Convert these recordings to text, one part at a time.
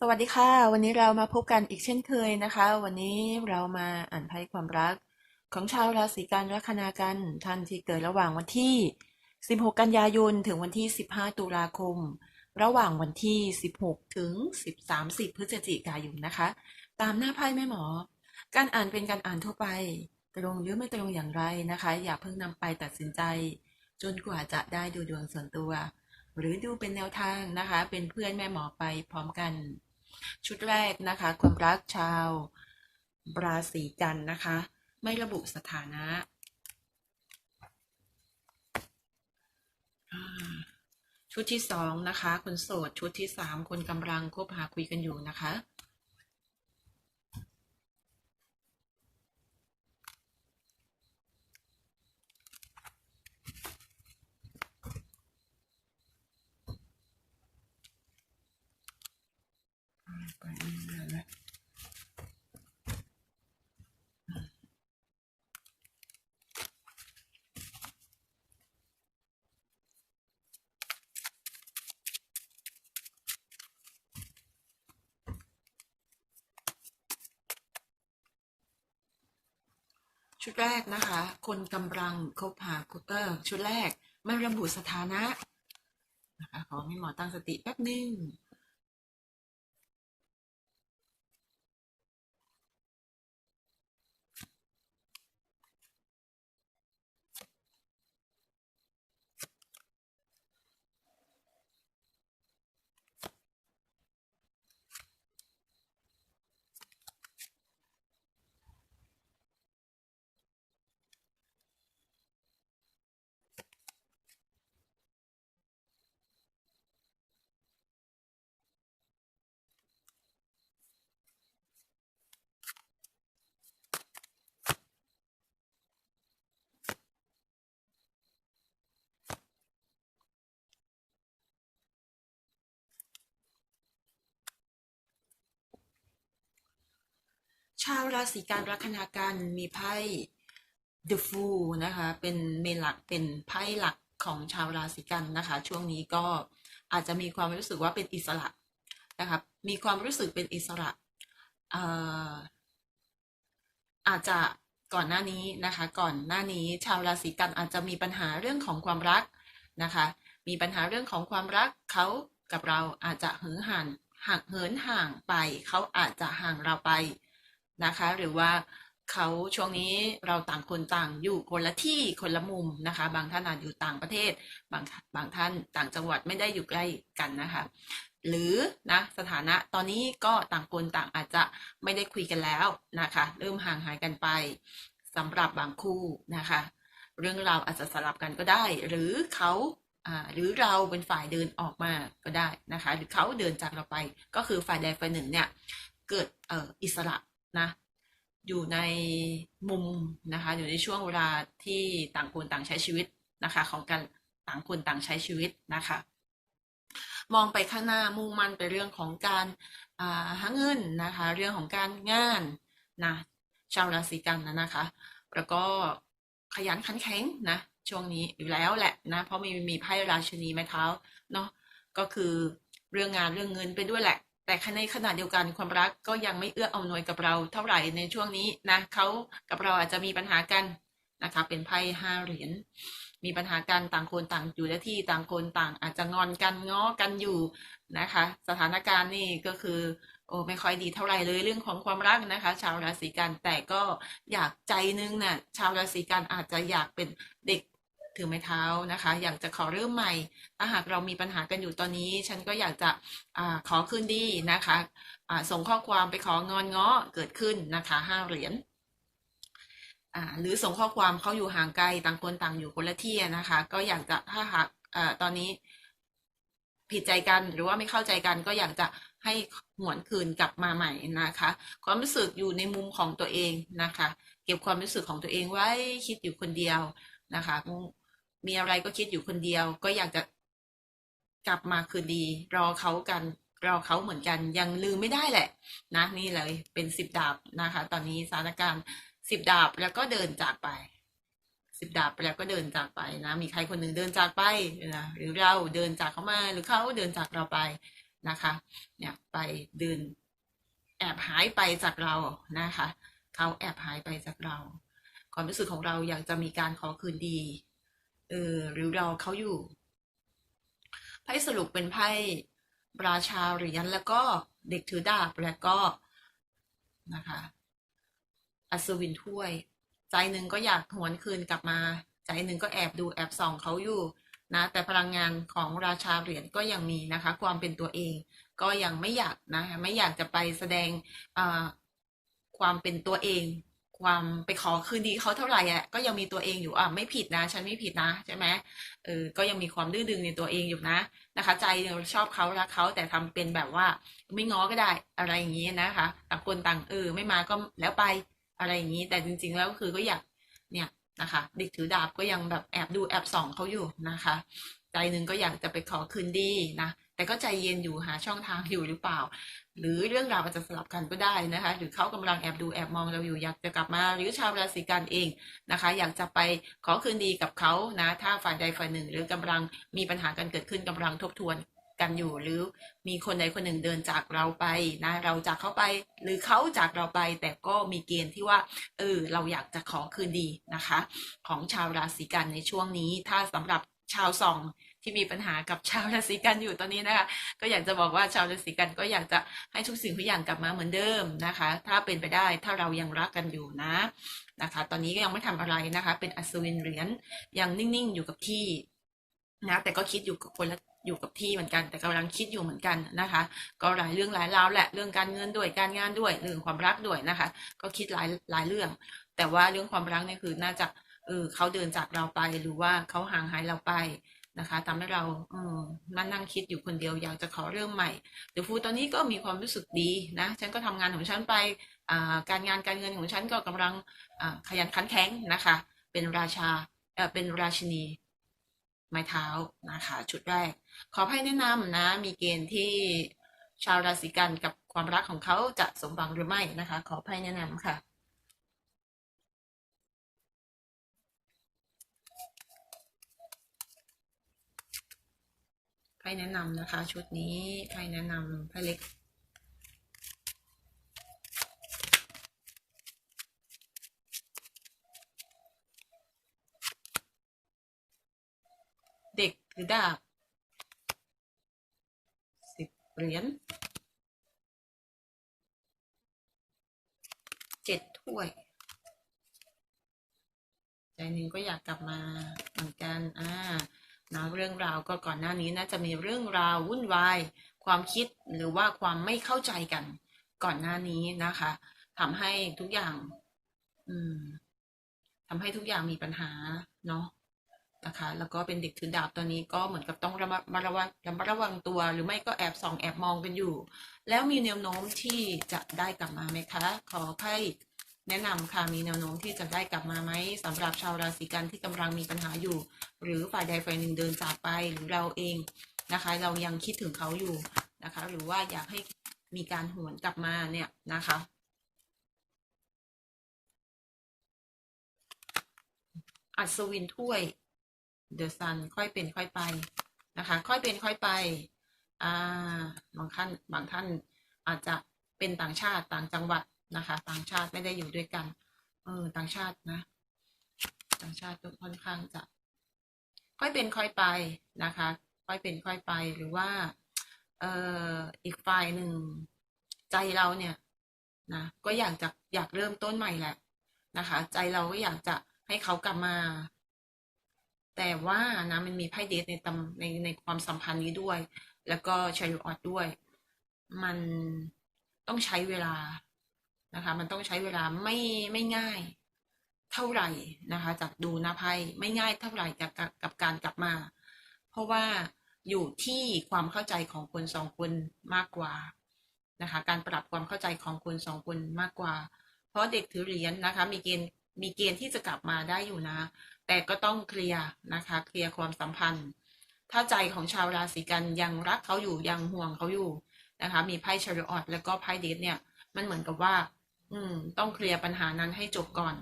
สวัสดีค่ะ วันนี้เรามาพบกันอีกเช่นเคยนะคะ วันนี้เรามาอ่านไพ่ความรัก ของชาวราศีกันลัคนากันท่านที่เกิดระหว่างวันที่ 16 กันยายนถึงวันที่ 15 ตุลาคม ระหว่างวันที่ 16 ถึง30พฤศจิกายนนะคะ ตามหน้าไพ่แม่หมอ การอ่านเป็นการอ่านทั่วไป ตรงหรือไม่ตรงอย่างไรนะคะ อย่าเพิ่งนำไปตัดสินใจ จนกว่าจะได้ดูดวงส่วนตัว หรือดูเป็นแนวทางนะคะ เป็นเพื่อนแม่หมอไปพร้อมกัน ชุดแรกนะคะ ความรักชาวราศีกันนะคะ ไม่ระบุสถานะ ชุดที่สองนะคะคนโสด ชุดที่สามคนกำลังคบหาคุยกันอยู่นะคะ ชุดแรกนะคะ คนกำลังคบหาคูเตอร์ ชุดแรกไม่ระบุสถานะนะคะขอให้หมอตั้งสติแป๊บหนึง ชาวราศีกันลัคนากันมีไพ่ The Fool นะคะ เป็นเมนหลักเป็นไพ่หลักของชาวราศีกันนะคะ ช่วงนี้ก็อาจจะมีความรู้สึกว่าเป็นอิสระนะครับมีความรู้สึกเป็นอิสระเอ่ออาจจะก่อนหน้านี้นะคะ ก่อนหน้านี้ชาวราศีกันอาจจะมีปัญหาเรื่องของความรักนะคะ มีปัญหาเรื่องของความรักเขากับเราอาจจะเหินห่างห่างเหินห่างไป เขาอาจจะห่างเราไป นะคะ หรือว่าเขาช่วงนี้เราต่างคนต่างอยู่คนละที่คนละมุมนะคะ บางท่านอาจอยู่ต่างประเทศ บางบางท่านต่างจังหวัดไม่ได้อยู่ใกล้กันนะคะ หรือนะสถานะตอนนี้ก็ต่างคนต่างอาจจะไม่ได้คุยกันแล้วนะคะ เริ่มห่างหายกันไปสำหรับบางคู่นะคะ เรื่องราวอาจจะสลับกันก็ได้ หรือเขาหรือเราเป็นฝ่ายเดินออกมาก็ได้นะคะ หรือเขาเดินจากเราไปก็คือฝ่ายใดฝ่ายหนึ่งเนี่ยเกิดอออิสระ นะอยู่ในมุมนะคะอยู่ในช่วงเวลาที่ต่างคนต่างใช้ชีวิตนะคะของการต่างคนต่างใช้ชีวิตนะคะมองไปข้างหน้ามุ่งมั่นไปเรื่องของการาหาเงินนะคะ เรื่องของการงานนะชาวราศีกันนะนะคะ แล้วก็ขยันขันแข็งนะช่วงนี้อยู่แล้วแหละนะเพราะมีมีไพ่ราชินีไม้เท้าเนาะก็คือเรื่องงานเรื่องเงินไปด้วยแหละ แต่ในขณะเดียวกันความรักก็ยังไม่เอื้ออำนวยกับเราเท่าไหร่ในช่วงนี้นะเขากับเราอาจจะมีปัญหากันนะคะเป็นไพ่ห้าเหรียญมีปัญหากันต่างคนต่างอยู่ในที่ต่างคนต่างอาจจะงอนกันง้อกันอยู่นะคะ สถานการณ์นี่ก็คือโอ้ไม่ค่อยดีเท่าไหร่เลยเรื่องของความรักนะคะ ชาวราศีกันแต่ก็อยากใจนึงน่ะชาวราศีกันอาจจะอยากเป็นเด็ก ถือไม้เท้านะคะ อยากจะขอเริ่มใหม่ถ้าหากเรามีปัญหากันอยู่ตอนนี้ ฉันก็อยากจะอขอคืนดีนะคะอ่าส่งข้อความไปของอนง้อเกิดขึ้นนะคะห้าเหรียญหรือส่งข้อความเขาอยู่ห่างไกลต่างคนต่างอยู่คนละที่นะคะ ก็อยากจะถ้าหากอตอนนี้ผิดใจกันหรือว่าไม่เข้าใจกันก็อยากจะให้หวนคืนกลับมาใหม่นะคะ ความรู้สึกอยู่ในมุมของตัวเองนะคะ เก็บความรู้สึกของตัวเองไว้คิดอยู่คนเดียวนะคะ มีอะไรก็คิดอยู่คนเดียว ก็อยากจะกลับมาคืนดี รอเขากันรอเขาเหมือนกันยังลืมไม่ได้แหละ นะ นี่เลยเป็นสิบดาบนะคะ ตอนนี้สถานการณ์สิบดาบแล้วก็เดินจากไปสิบดาบไปแล้วก็เดินจากไปนะ มีใครคนหนึ่งเดินจากไปนะหรือเราเดินจากเขามาหรือเขาเดินจากเราไปนะคะ เนี่ยไปเดิน แอบหายไปจากเรานะคะเขาแอบหายไปจากเรา ความรู้สึกของเราอยากจะมีการขอคืนดี เออหรือรอเขาอยู่ไพ่สรุปเป็นไพ่ราชาเหรียญแล้วก็เด็กถือดาบแล้วก็นะคะอัศวินถ้วย ใจหนึ่งก็อยากหวนคืนกลับมา ใจหนึ่งก็แอบดูแอบส่องเขาอยู่นะ แต่พลังงานของราชาเหรียญก็ยังมีนะคะ ความเป็นตัวเอง ก็ยังไม่อยากนะไม่อยากจะไปแสดงความเป็นตัวเอง ความไปขอคืนดีเขาเท่าไหร่อะก็ยังมีตัวเองอยู่อะไม่ผิดนะ ฉันไม่ผิดนะใช่ไหมเออก็ยังมีความดื้อดึงในตัวเองอยู่นะนะคะ ใจเราชอบเขารักเขาแต่ทำเป็นแบบว่า ไม่ง้อก็ได้อะไรอย่างนี้นะคะต่างคนต่างเออไม่มาก็แล้วไปอะไรอย่างนี้ แต่จริง ๆ แล้วคือก็อยากเนี่ยนะคะเด็กถือดาบก็ยังแบบแอบดูแอบส่องเขาอยู่นะคะ ใจหนึ่งก็อยากจะไปขอคืนดีนะ แต่ก็ใจเย็นอยู่หาช่องทางอยู่หรือเปล่า หรือเรื่องราวอาจจะสลับกันก็ได้นะคะ หรือเขากำลังแอบดูแอบมองเราอยู่อยากจะกลับมา หรือชาวราศีกันเองนะคะ อยากจะไปขอคืนดีกับเขานะถ้าฝ่ายใดฝ่ายหนึ่ง หรือกำลังมีปัญหากันเกิดขึ้นกำลังทบทวนกันอยู่หรือมีคนใดคนหนึ่งเดินจากเราไปนะ เราจากเขาไป หรือเขาจากเราไป แต่ก็มีเกณฑ์ที่ว่า เออ เราอยากจะขอคืนดีนะคะ ของชาวราศีกันในช่วงนี้ ถ้าสำหรับชาวส่อง ที่มีปัญหากับชาวราศีกันอยู่ตอนนี้นะคะ ก็อยากจะบอกว่าชาวราศีกันก็อยากจะให้ทุกสิ่งทุกอย่างกลับมาเหมือนเดิมนะคะ ถ้าเป็นไปได้ถ้าเรายังรักกันอยู่นะนะคะ ตอนนี้ก็ยังไม่ทำอะไรนะคะ เป็นอัศวินเหรียญยังนิ่งๆ อยู่กับที่นะแต่ก็คิดอยู่กับคนละอยู่กับที่เหมือนกัน แต่กำลังคิดอยู่เหมือนกันนะคะ ก็หลายเรื่องหลายราวแหละเรื่องการเงินด้วยการงานด้วยเรื่องความรักด้วยนะคะ ก็คิดหลายหลายเรื่อง แต่ว่าเรื่องความรักเนี่ยคือน่าจะเออเขาเดินจากเราไปหรือว่าเขาห่างหายเราไป นะคะทำให้เราเออมานั่งคิดอยู่คนเดียวอยากจะขอเรื่องใหม่เดี๋ยวฟูตอนนี้ก็มีความรู้สึกดีนะฉันก็ทำงานของฉันไปการงานการเงินของฉันก็กำลังขยันขันแข็งนะคะ เป็นราชาเออเป็นราชินีไม้เท้านะคะชุดแรก ขอให้แนะนำนะ มีเกณฑ์ที่ชาวราศีกันกับความรักของเขาจะสมหวังหรือไม่นะคะ ขอให้แนะนำค่ะ พ่แนะนำนะคะ ชุดนี้ไพ่แนะนำไพ่เล็กเด็กหรือดาบสิบเหรียญเจ็ดถ้วย ใจหนึ่งก็อยากกลับมาเหมือนกัน อ่า นะเรื่องราวก็ก่อนหน้านี้น่าจะมีเรื่องราววุ่นวาย ความคิดหรือว่าความไม่เข้าใจกันก่อนหน้านี้นะคะทำให้ทุกอย่าง อืมทำให้ทุกอย่างมีปัญหาเนาะนะคะ แล้วก็เป็นเด็กถือดาบตอนนี้ก็เหมือนกับต้องระมัดระวังระมัดระวังตัว หรือไม่ก็แอบส่องแอบมองกันอยู่ แล้วมีแนวโน้มที่จะได้กลับมาไหมคะ ขอให้ แนะนำค่ะมีแนวโน้มที่จะได้กลับมาไหมสำหรับชาวราศีกันที่กำลังมีปัญหาอยู่ หรือฝ่ายใดฝ่ายหนึ่งเดินจากไปหรือเราเองนะคะ เรายังคิดถึงเขาอยู่นะคะ หรือว่าอยากให้มีการหวนกลับมาเนี่ยนะคะอัศวินถ้วยเดอะซันค่อยเป็นค่อยไปนะคะ ค่อยเป็นค่อยไปอ่าบางท่านบางท่านอาจจะเป็นต่างชาติต่างจังหวัด นะคะ ต่างชาติไม่ได้อยู่ด้วยกัน เออ ต่างชาตินะ ต่างชาติค่อนข้างจะ ค่อยเป็นค่อยไปนะคะ ค่อยเป็นค่อยไปหรือว่า เอ่ออีกฝ่ายหนึ่งใจเราเนี่ยนะก็อยากจะอยากเริ่มต้นใหม่แหละนะคะ ใจเราก็อยากจะให้เขากลับมา แต่ว่านะมันมีไพ่เดทในตำในในความสัมพันธ์นี้ด้วย แล้วก็ชาริออตด้วย มันต้องใช้เวลา นะคะ มันต้องใช้เวลาไม่ไม่ง่ายเท่าไหร่นะคะ จากดูหน้าไพ่ไม่ง่ายเท่าไหร่กับกับกับการกลับมา เพราะว่าอยู่ที่ความเข้าใจของคนสองคนมากกว่านะคะ การปรับความเข้าใจของคนสองคนมากกว่า เพราะเด็กถือเหรียญนะคะ มีเกณฑ์มีเกณฑ์ที่จะกลับมาได้อยู่นะ แต่ก็ต้องเคลียร์นะคะ เคลียร์ความสัมพันธ์ ถ้าใจของชาวราศีกันยังรักเขาอยู่ยังห่วงเขาอยู่นะคะ มีไพ่ชาริออตแล้วก็ไพ่เดทเนี่ย มันเหมือนกับว่า อืม ต้องเคลียร์ปัญหานั้นให้จบก่อน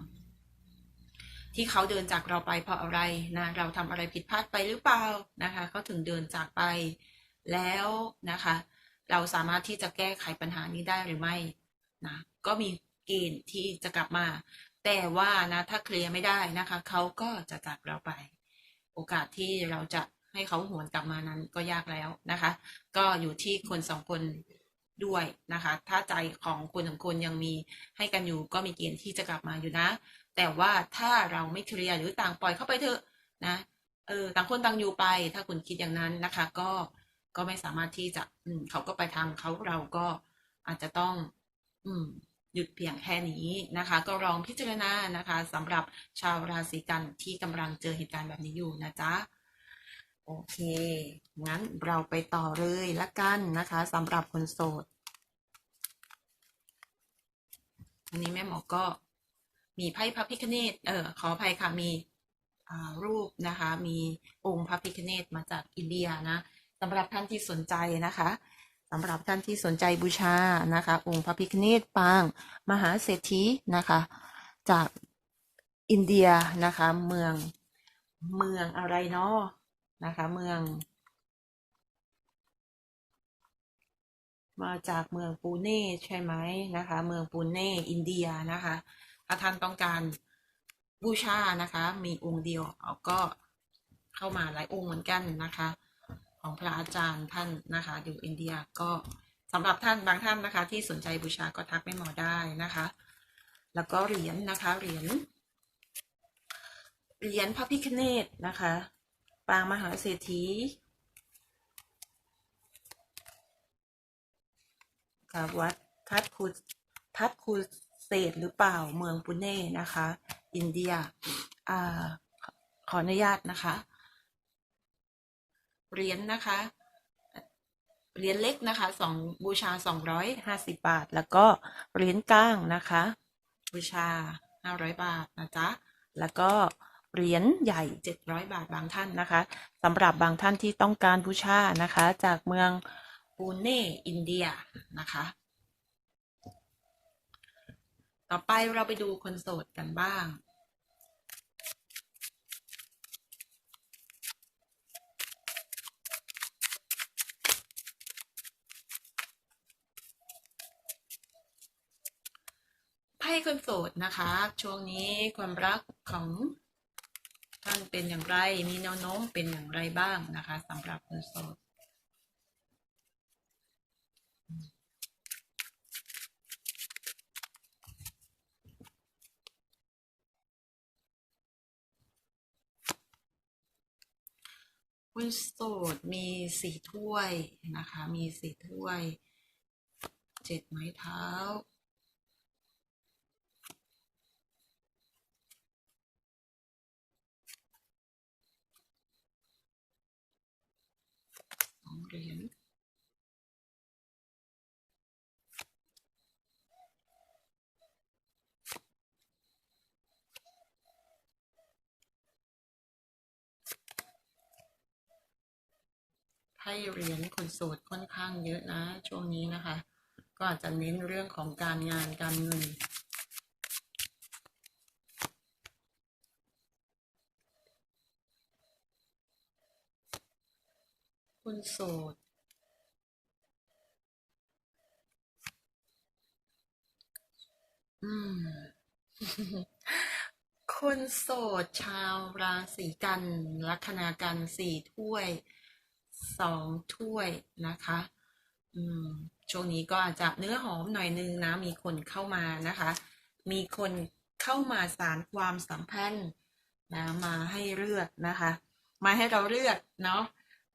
ที่เขาเดินจากเราไปเพราะอะไรนะ เราทำอะไรผิดพลาดไปหรือเปล่านะคะเขาถึงเดินจากไปแล้วนะคะ เราสามารถที่จะแก้ไขปัญหานี้ได้หรือไม่นะก็มีเกณฑ์ที่จะกลับมา แต่ว่านะถ้าเคลียร์ไม่ได้นะคะเขาก็จะจากเราไป โอกาสที่เราจะให้เขาหวนกลับมานั้นก็ยากแล้วนะคะ ก็อยู่ที่คนสองคน ด้วยนะคะ ถ้าใจของคนสองคนยังมีให้กันอยู่ก็มีเกณฑ์ที่จะกลับมาอยู่นะ แต่ว่าถ้าเราไม่เคลียร์หรือต่างปล่อยเข้าไปเถอะนะเออต่างคนต่างอยู่ไป ถ้าคุณคิดอย่างนั้นนะคะ ก็ก็ไม่สามารถที่จะอืมเขาก็ไปทางเขาเราก็อาจจะต้อง อืมหยุดเพียงแค่นี้นะคะ ก็ลองพิจารณานะคะสำหรับชาวราศีกันที่กำลังเจอเหตุการณ์แบบนี้อยู่นะจ๊ะ โอเค งั้นเราไปต่อเลยละกันนะคะสำหรับคนโสด อันนี้แม่หมอก็มีไพ่พระพิฆเนศเออขออภัยค่ะ มีรูปนะคะ มีองค์พระพิฆเนศมาจากอินเดียนะสำหรับท่านที่สนใจนะคะสำหรับท่านที่สนใจบูชานะคะ องค์พระพิฆเนศปาง มหาเศรษฐีนะคะ จากอินเดียนะคะ เมืองเมืองอะไรเนาะ นะคะ เมือง มาจากเมืองปูเน่ใช่ไหมนะคะ เมืองปูเน่อินเดียนะคะ ถ้าท่านต้องการบูชานะคะ มีองค์เดียวเอาก็เข้ามาหลายองค์เหมือนกันนะคะ ของพระอาจารย์ท่านนะคะอยู่อินเดียก็สำหรับท่านบางท่านนะคะ ที่สนใจบูชาก็ทักแม่หมอได้นะคะ แล้วก็เหรียญนะคะเหรียญเหรียญพระพิฆเนศนะคะ ปางมหาเศรษฐีกับวัดทัดคูทัดคูเศษหรือเปล่าเมืองปุเน่นะคะ อินเดียอ่าขอขออนุญาตนะคะเหรียญนะคะเหรียญเล็กนะคะสองบูชาสองร้อยห้าสิบบาท แล้วก็เหรียญก้างนะคะ บูชาห้าร้อยบาทนะจ๊ะแล้วก็ เหรียญใหญ่เจ็ดร้อยบาทบางท่านนะคะสำหรับบางท่านที่ต้องการบูชานะคะ จากเมืองปูเน่อินเดียนะคะ ต่อไปเราไปดูคนโสดกันบ้างไพ่คนโสดนะคะ ช่วงนี้ความรักของ เป็นอย่างไร มีแนวโน้มเป็นอย่างไรบ้างนะคะสำหรับคนโสดคุณโสดมีสี่ถ้วยนะคะ มีสี่ถ้วย เจ็ดไม้เท้า สองเหรียญไพ่เหรียญคนโสดค่อนข้างเยอะนะ ช่วงนี้นะคะ ก็อาจจะเน้นเรื่องของการงานการเงิน คุณโสด อืม คนโสดชาวราศีกันลัคนากันสี่ถ้วยสองถ้วยนะคะ อืม ช่วงนี้ก็อาจจะเนื้อหอมหน่อยนึงนะ มีคนเข้ามานะคะ มีคนเข้ามาสารความสัมพันธ์นะ มาให้เลือกนะคะ มาให้เราเลือกเนาะ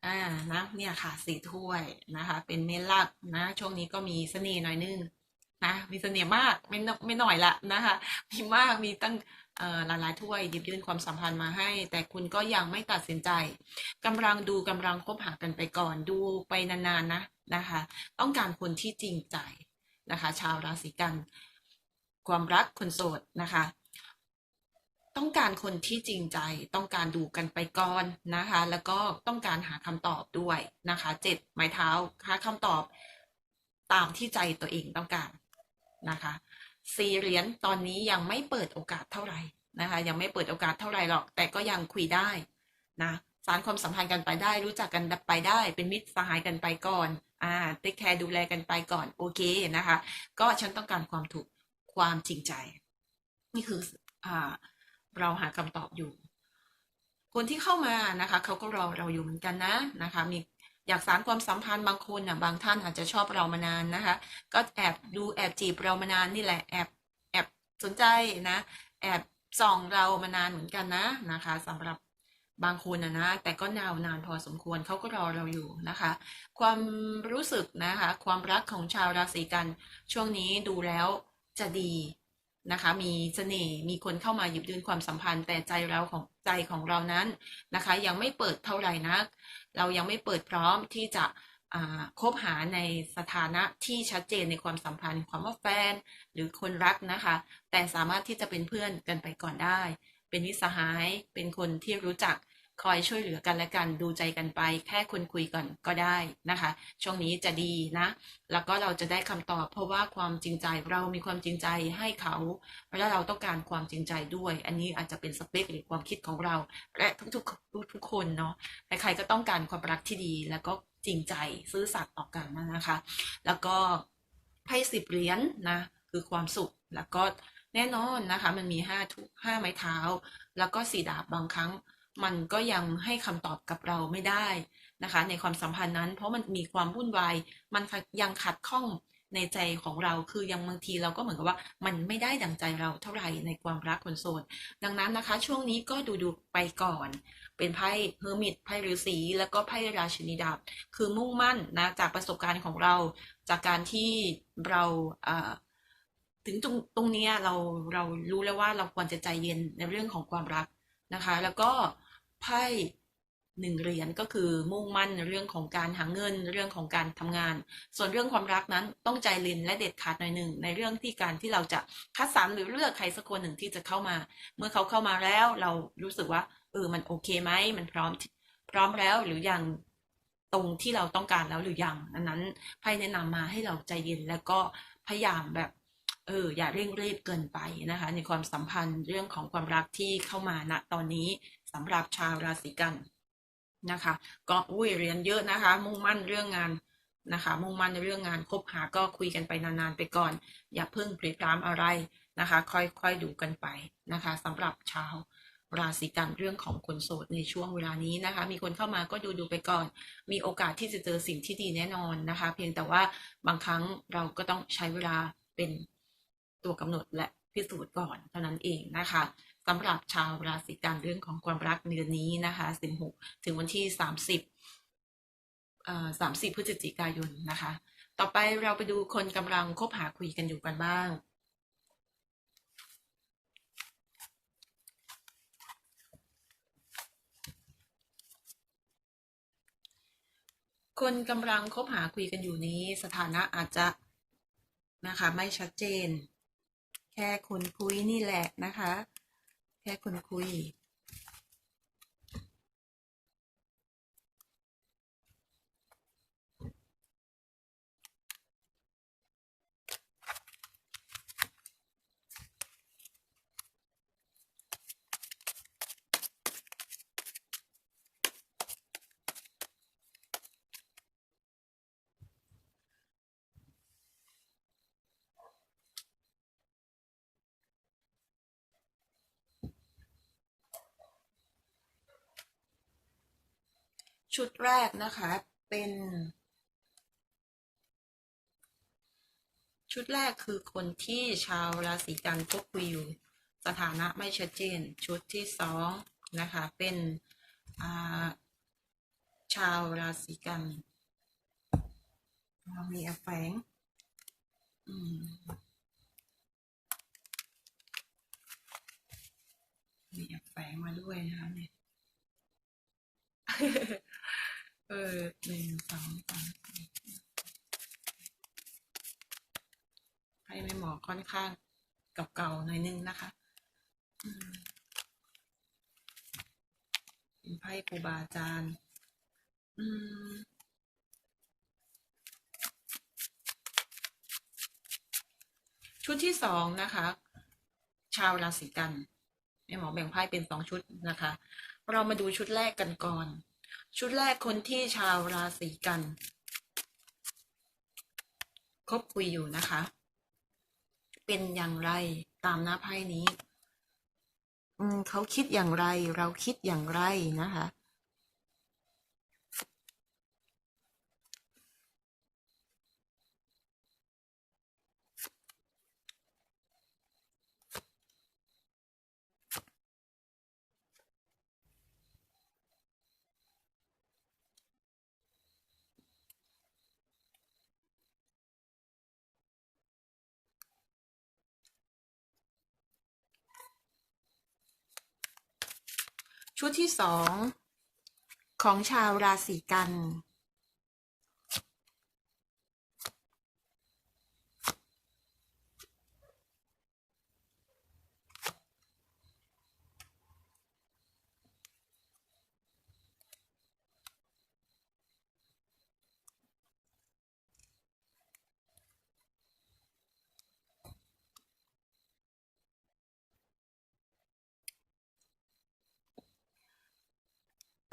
อ่านะเนี่ยค่ะสี่ถ้วยนะคะ เป็นเมนหลักนะ ช่วงนี้ก็มีเสน่ห์หน่อยนึงนะมีเสน่ห์มากไม่ไม่หน่อยละนะคะ มีมากมีตั้งเอ่อหลายถ้วยหยิบยื่นความสัมพันธ์มาให้ แต่คุณก็ยังไม่ตัดสินใจกำลังดูกำลังคบหากันไปก่อนดูไปนานๆนะนะคะ ต้องการคนที่จริงใจนะคะ ชาวราศีกัน ความรักคนโสดนะคะ ต้องการคนที่จริงใจ ต้องการดูกันไปก่อนนะคะ แล้วก็ต้องการหาคำตอบด้วยนะคะเจ็ดไม้เท้าหาคำตอบตามที่ใจตัวเองต้องการนะคะสี่เหรียญตอนนี้ยังไม่เปิดโอกาสเท่าไหร่นะคะ ยังไม่เปิดโอกาสเท่าไหร่หรอก แต่ก็ยังคุยได้นะสารความสัมพันธ์กันไปได้ รู้จักกันไปได้ เป็นมิตรสหายกันไปก่อนอ่าเทคแคร์ดูแลกันไปก่อนโอเคนะคะ ก็ฉันต้องการความถูกความจริงใจ นี่คืออ่า เราหาคำตอบอยู่ คนที่เข้ามานะคะเขาก็รอเราอยู่เหมือนกันนะนะคะมีอยากสานความสัมพันธ์บางคนอะบางท่านอาจจะชอบเรามานานนะคะ ก็แอบดูแอบจีบเรามานานนี่แหละแอบแอบสนใจนะ แอบส่องเรามานานเหมือนกันนะนะคะสำหรับบางคนนะนะแต่ก็นาวนานพอสมควรเขาก็รอเราอยู่นะคะ ความรู้สึกนะคะ ความรักของชาวราศีกันช่วงนี้ดูแล้วจะดี นะคะ มีเสน่ห์มีคนเข้ามาหยิบยืนความสัมพันธ์ แต่ใจเราของใจของเรานั้นนะคะ ยังไม่เปิดเท่าไหร่นัก เรายังไม่เปิดพร้อมที่จะคบหาในสถานะที่ชัดเจนในความสัมพันธ์ ความว่าแฟนหรือคนรักนะคะ แต่สามารถที่จะเป็นเพื่อนกันไปก่อนได้ เป็นมิสหายเป็นคนที่รู้จัก คอยช่วยเหลือกันและกันดูใจกันไป แค่คุนคุยก่อนก็ได้นะคะ ช่วงนี้จะดีนะ แล้วก็เราจะได้คำตอบ เพราะว่าความจริงใจเรามีความจริงใจให้เขาและเราต้องการความจริงใจด้วย อันนี้อาจจะเป็นสเปคหรือความคิดของเรา และทุกๆทุกคนเนาะใครๆก็ต้องการความรักที่ดีแล้วก็จริงใจซื่อสัตย์ต่อกันนะคะ แล้วก็ไพ่สิบเหรียญนะคือความสุขแล้วก็แน่นอนนะคะ มันมีห้าทุกห้าไม้เท้า แล้วก็สี่ดาบบางครั้ง มันก็ยังให้คำตอบกับเราไม่ได้นะคะ ในความสัมพันธ์นั้น เพราะมันมีความวุ่นวายมันยังขัดข้องในใจของเราคือยังบางทีเราก็เหมือนกับว่า มันไม่ได้ดังใจเราเท่าไหร่ในความรักคนโสด ดังนั้นนะคะ ช่วงนี้ก็ดูดูไปก่อน เป็นไพ่เฮอร์มิตไพ่ฤาษีแล้วก็ไพ่ราชินีดาบคือมุ่งมั่นนะจากประสบการณ์ของเรา จากการที่เราถึงตรงตรงนี้เราเรารู้แล้วว่าเราควรจะใจเย็นในเรื่องของความรัก นะคะ แล้วก็ไพ่หนึ่งเหรียญก็คือมุ่งมั่นเรื่องของการหาเงินเรื่องของการทำงาน ส่วนเรื่องความรักนั้นต้องใจเย็นและเด็ดขาดหน่อยหนึ่งในเรื่องที่การที่เราจะคัดสรรหรือเลือกใครสักคนหนึ่งที่จะเข้ามา เมื่อเขาเข้ามาแล้วเรารู้สึกว่าเออมันโอเคไหมมันพร้อมพร้อมแล้วหรือยังตรงที่เราต้องการแล้วหรือยังอันนั้นไพ่แนะนำมาให้เราใจเย็นแล้วก็พยายามแบบ เอออย่าเร่งรีบเกินไปนะคะ ในความสัมพันธ์เรื่องของความรักที่เข้ามาณตอนนี้สำหรับชาวราศีกันนะคะ ก็อุ้ยเรียนเยอะนะคะ มุ่งมั่นเรื่องงานนะคะ มุ่งมั่นในเรื่องงานคบหาก็คุยกันไปนานๆไปก่อน อย่าเพิ่งปรีพรามอะไรนะคะ ค่อยๆดูกันไปนะคะสำหรับชาวราศีกันเรื่องของคนโสดในช่วงเวลานี้นะคะ มีคนเข้ามาก็ดูดูไปก่อน มีโอกาสที่จะเจอสิ่งที่ดีแน่นอนนะคะ เพียงแต่ว่าบางครั้งเราก็ต้องใช้เวลาเป็น ตัวกำหนดและพิสูจน์ก่อนเท่านั้นเองนะคะสำหรับชาวราศีกันเรื่องของความรักเดือนนี้นะคะ16ถึงวันที่ 30เอ่อ30พฤศจิกายนนะคะ ต่อไปเราไปดูคนกำลังคบหาคุยกันอยู่กันบ้าง คนกำลังคบหาคุยกันอยู่นี้ สถานะอาจจะนะคะ ไม่ชัดเจน แค่คุนคุยนี่แหละนะคะ แค่คุนคุย ชุดแรกนะคะเป็น ชุดแรกคือคนที่ชาวราศีกันพบคุยอยู่สถานะไม่ชัดเจน ชุดที่สองนะคะเป็นาชาวราศีกันมีแฝงมีแฝงมาด้วยนะคะเนี่ย เออหนึ่งสองสามสี่ให้ไม่หมอค่อนข้างเก่าๆหน่อยนึงนะคะเป็นไพ่ครูบาอาจารย์อืมชุดที่สองนะคะ ชาวราศีกันแม่หมอแบ่งไพ่เป็นสองชุดนะคะ เรามาดูชุดแรกกันก่อน ชุดแรกคนที่ชาวราศีกันคบคุยอยู่นะคะ เป็นอย่างไรตามหน้าไพ่นี้ อืมเขาคิดอย่างไร เราคิดอย่างไรนะคะ ชุดที่สองของชาวราศีกัน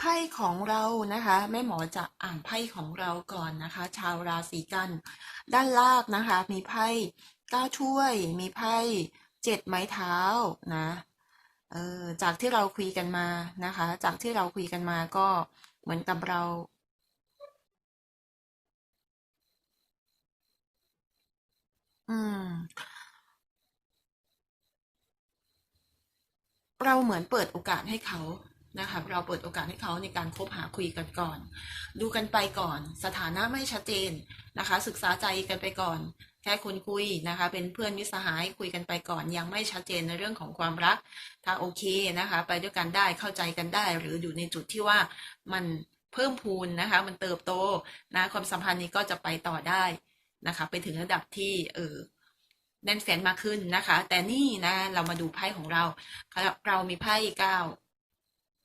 พ่ของเรานะคะแม่หมอจะอ่านไพ่ของเราก่อนนะคะ ชาวราศีกัน ด้านล่างนะคะ มีไพ่เก้าถ้วย มีไพ่เจ็ดไม้เท้านะเออจากที่เราคุยกันมานะคะ จากที่เราคุยกันมาก็เหมือนกับเราอืมเราเหมือนเปิดโอกาสให้เขา นะคะเราเปิดโอกาสให้เขาในการคบหาคุยกันก่อน ดูกันไปก่อน สถานะไม่ชัดเจนนะคะ ศึกษาใจกันไปก่อน แค่คุณคุยนะคะ เป็นเพื่อนมิสหายคุยกันไปก่อน ยังไม่ชัดเจนในเรื่องของความรัก ถ้าโอเคนะคะ ไปด้วยกันได้เข้าใจกันได้ หรืออยู่ในจุดที่ว่ามันเพิ่มพูนนะคะ มันเติบโตนะความสัมพันธ์นี้ก็จะไปต่อได้นะคะ ไปถึงระดับที่เออแน่นแฟนมากขึ้นนะคะ แต่นี่นะเรามาดูไพ่ของเรา เรามีไพ่เก้า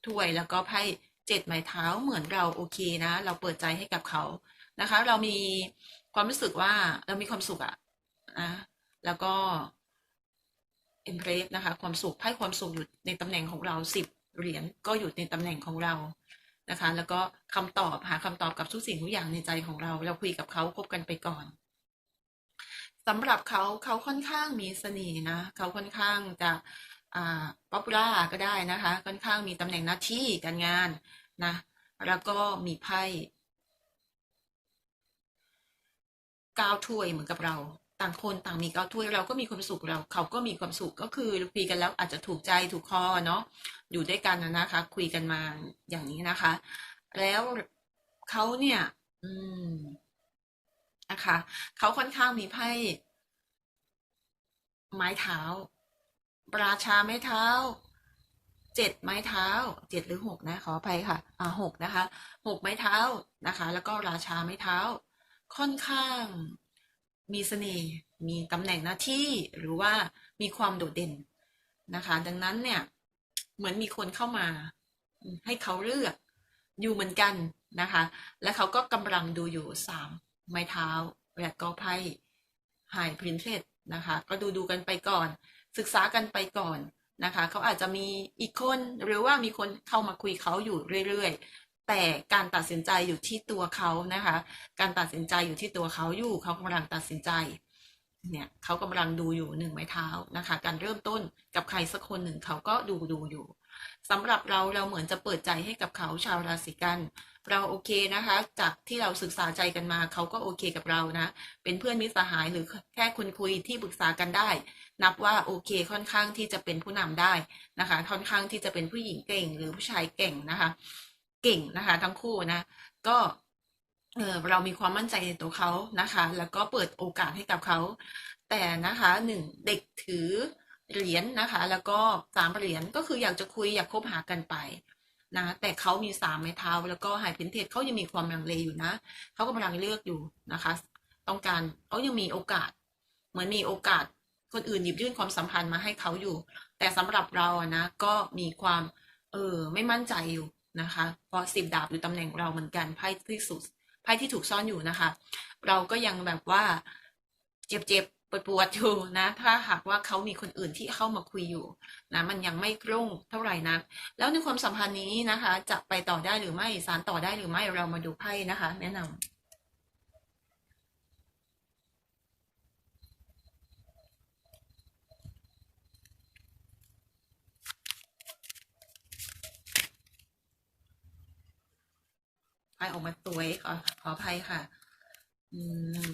ถ้วยแล้วก็ไพ่เจ็ดไม้เท้าเหมือนเราโอเคนะ เราเปิดใจให้กับเขานะคะ เรามีความรู้สึกว่าเรามีความสุขอะนะแล้วก็เอ็มเพรสนะคะความสุขไพ่ความสุขอยู่ในตำแหน่งของเราสิบเหรียญก็อยู่ในตำแหน่งของเรานะคะ แล้วก็คำตอบหาคำตอบกับทุกสิ่งทุกอย่างในใจของเรา เราคุยกับเขาคบกันไปก่อนสำหรับเขาเขาค่อนข้างมีเสน่ห์นะ เขาค่อนข้างจะ ป๊อปปูล่าก็ได้นะคะ ค่อนข้างมีตำแหน่งหน้าที่การงานนะ แล้วก็มีไพ่ก้าวถ้วยเหมือนกับเรา ต่างคนต่างมีก้าวถ้วยเราก็มีความสุขเรา เขาก็มีความสุขก็คือคุยกันแล้วอาจจะถูกใจถูกคอเนาะอยู่ด้วยกันนะคะ คุยกันมาอย่างนี้นะคะ แล้วเขาเนี่ย อืมนะคะเขาค่อนข้างมีไพ่ไม้เท้า ราชาไม้เท้าเจ็ดไม้เท้าเจ็ดหรือหกนะขออภัยค่ะ อ่าหกนะคะหกไม้เท้านะคะ แล้วก็ราชาไม้เท้า ค่อนข้างมีเสน่ห์มีตำแหน่งหน้าที่หรือว่ามีความโดดเด่นนะคะ ดังนั้นเนี่ยเหมือนมีคนเข้ามาให้เขาเลือกอยู่เหมือนกันนะคะ และเขาก็กำลังดูอยู่สามไม้เท้าและก็ไพ่ไฮพรินเซสนะคะ ก็ดูดูกันไปก่อน ศึกษากันไปก่อนนะคะเขาอาจจะมีอีกคนหรือว่ามีคนเข้ามาคุยเขาอยู่เรื่อยๆ แต่การตัดสินใจอยู่ที่ตัวเขานะคะ การตัดสินใจอยู่ที่ตัวเขาอยู่เขากำลังตัดสินใจเนี่ยเขากำลังดูอยู่หนึ่งไม้เท้านะคะ การเริ่มต้นกับใครสักคนหนึ่งเขาก็ดูดูอยู่ สำหรับเราเราเหมือนจะเปิดใจให้กับเขาชาวราศีกัน เราโอเคนะคะ จากที่เราศึกษาใจกันมาเขาก็โอเคกับเรานะ เป็นเพื่อนมิตรสหายหรือแค่คุณคุยที่ปรึกษากันได้ นับว่าโอเคค่อนข้างที่จะเป็นผู้นำได้นะคะ ค่อนข้างที่จะเป็นผู้หญิงเก่งหรือผู้ชายเก่งนะคะ เก่งนะคะ ทั้งคู่นะ ก็เออเรามีความมั่นใจในตัวเขานะคะ แล้วก็เปิดโอกาสให้กับเขา แต่นะคะหนึ่งเด็กถือ เหรียญนะคะ แล้วก็สามเหรียญก็คืออยากจะคุยอยากคบหากันไปนะแต่เขามีสามไม้เท้า แล้วก็ไฮเพนเทสเขายังมีความลังเลอยู่นะเขากำลังเลือกอยู่นะคะ ต้องการเขายังมีโอกาส เหมือนมีโอกาสคนอื่นหยิบยื่นความสัมพันธ์มาให้เขาอยู่ แต่สำหรับเราอะนะก็มีความเออไม่มั่นใจอยู่นะคะเพราะสิบดาบอยู่ตำแหน่งเราเหมือนกันไพ่ที่สุดไพ่ที่ถูกซ่อนอยู่นะคะ เราก็ยังแบบว่าเจ็บๆ ปวดปวดอยู่นะ ถ้าหากว่าเขามีคนอื่นที่เข้ามาคุยอยู่นะมันยังไม่รุ่งเท่าไหร่นักแล้วในความสัมพันธ์นี้นะคะ จะไปต่อได้หรือไม่สารต่อได้หรือไม่เรามาดูไพ่นะคะ แนะนำไพ่ออกมาตัวขอขออภัยค่ะ อืม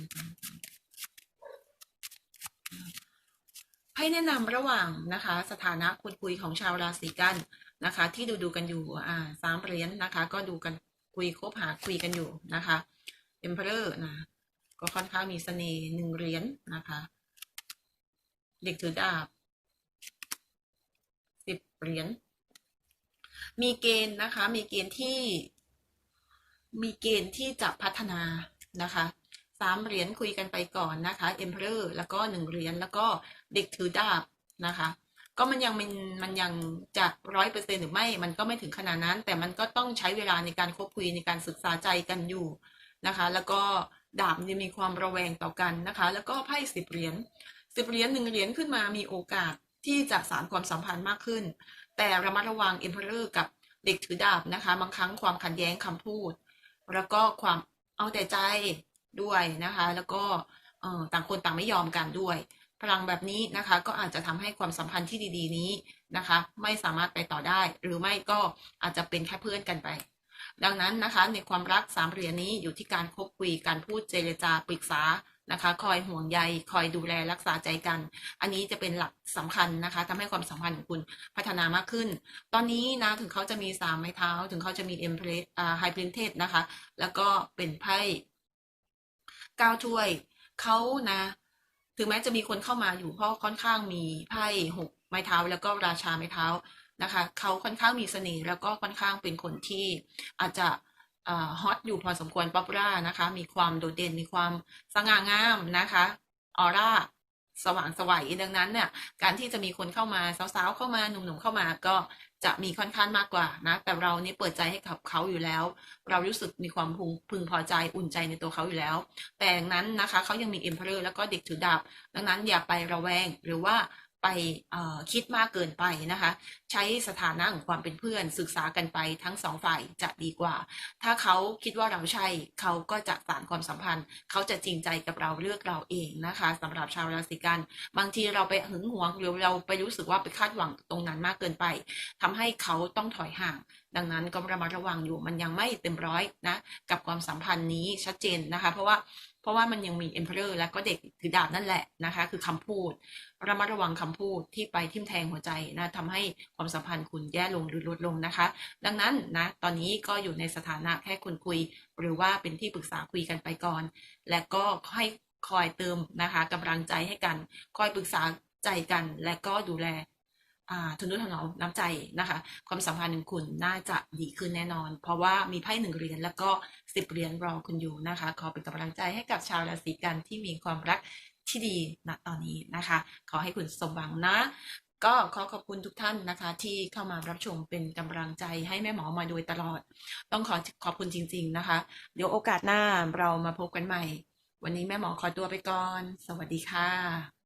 แนะนำระหว่างนะคะ สถานะคุยคุยของชาวราศีกันนะคะ ที่ดูดูกันอยู่อ่าสามเหรียญนะคะ ก็ดูกันคุยคบหาคุยกันอยู่นะคะเอ็มเพอร์นะก็ค่อนข้างมีเสน่ห์หนึ่งเหรียญนะคะ เด็กถือดาบสิบเหรียญมีเกณฑ์นะคะ มีเกณฑ์ที่มีเกณฑ์ที่จะพัฒนานะคะ สามเหรียญคุยกันไปก่อนนะคะเอ็มเพอร์แล้วก็หนึ่งเหรียญแล้วก็เด็กถือดาบนะคะ ก็มันยังมันมันยังจะร้อยเปอร์เซ็นหรือไม่มันก็ไม่ถึงขนาดนั้น แต่มันก็ต้องใช้เวลาในการคบคุยในการศึกษาใจกันอยู่นะคะ แล้วก็ดาบเนี่ยมีความระแวงต่อกันนะคะ แล้วก็ไพ่สิบเหรียญสิบเหรียญหนึ่งเหรียญขึ้นมามีโอกาสที่จะสานความสัมพันธ์มากขึ้น แต่ระมัดระวังเอ็มเพอร์กับเด็กถือดาบนะคะ บางครั้งความขัดแย้งคำพูด แล้วก็ความเอาแต่ใจ ด้วยนะคะ แล้วก็ต่างคนต่างไม่ยอมกันด้วย พลังแบบนี้นะคะ ก็อาจจะทำให้ความสัมพันธ์ที่ดี ๆ นี้นะคะ ไม่สามารถไปต่อได้ หรือไม่ก็อาจจะเป็นแค่เพื่อนกันไป ดังนั้นนะคะ ในความรักสามเหรียญนี้อยู่ที่การคบคุยการพูดเจรจาปรึกษานะคะ คอยห่วงใย คอยดูแลรักษาใจกัน อันนี้จะเป็นหลักสำคัญนะคะทำให้ความสัมพันธ์ของคุณพัฒนามากขึ้น ตอนนี้นะ ถึงเขาจะมีสามไม้เท้า ถึงเขาจะมีเอ็มเพรสไฮเพรินเทสนะคะ แล้วก็เป็นไพ่ เก้าถ้วยเขานะ ถึงแม้จะมีคนเข้ามาอยู่เพราะค่อนข้างมีไพ่หกไม้เท้า แล้วก็ราชาไม้เท้านะคะเขาค่อนข้างมีเสน่ห์แล้วก็ค่อนข้างเป็นคนที่อาจจะฮอตอยู่พอสมควรป๊อปปูล่านะคะ มีความโดดเด่นมีความสง่างามนะคะออร่าสว่างสวัยดังนั้นเนี่ยการที่จะมีคนเข้ามาสาวๆเข้ามาหนุ่มๆเข้ามาก็ จะมีค่อนข้างมากกว่านะ แต่เรานี่เปิดใจให้กับเขาอยู่แล้ว เรารู้สึกมีความพึงพึงพอใจอุ่นใจในตัวเขาอยู่แล้ว แต่นั้นนะคะเขายังมีเอ็มเพลอร์แล้วก็เด็กถือดาบดังนั้นอย่าไประแวงหรือว่า ไปคิดมากเกินไปนะคะ ใช้สถานะของความเป็นเพื่อนศึกษากันไปทั้งสองฝ่ายจะดีกว่า ถ้าเขาคิดว่าเราใช่เขาก็จะสานความสัมพันธ์ เขาจะจริงใจกับเราเลือกเราเองนะคะสำหรับชาวราศีกัน บางทีเราไปหึงหวงหรือเราไปรู้สึกว่าไปคาดหวังตรงนั้นมากเกินไปทำให้เขาต้องถอยห่าง ดังนั้นก็ระมัดระวังอยู่มันยังไม่เต็มร้อยนะกับความสัมพันธ์นี้ชัดเจนนะคะ เพราะว่า ราะว่ามันยังมีเอ็มเพลอร์และก็เด็กถือดาบนั่นแหละนะคะ คือคำพูดระมัดระวังคำพูดที่ไปทิ่มแทงหัวใจนะทำให้ความสัมพันธ์คุณแย่ลงหรือลดลงนะคะ ดังนั้นนะตอนนี้ก็อยู่ในสถานะแค่คุณคุย หรือว่าเป็นที่ปรึกษาคุยกันไปก่อน และก็ให้คอยเติมนะคะกำลังใจให้กัน คอยปรึกษาใจกัน และก็ดูแล ทุนนุถนอมน้ำใจนะคะ ความสัมพันธ์ของคุณน่าจะดีขึ้นแน่นอน เพราะว่ามีไพ่หนึ่งเหรียญแล้วก็สิบเหรียญรอคุณอยู่นะคะ ขอเป็นกำลังใจให้กับชาวราศีกันที่มีความรักที่ดีณตอนนี้นะคะ ขอให้คุณสมหวังนะ ก็ขอขอบคุณทุกท่านนะคะ ที่เข้ามารับชมเป็นกำลังใจให้แม่หมอมาโดยตลอด ต้องขอขอบคุณจริง ๆนะคะ เดี๋ยวโอกาสหน้าเรามาพบกันใหม่ วันนี้แม่หมอขอตัวไปก่อน สวัสดีค่ะ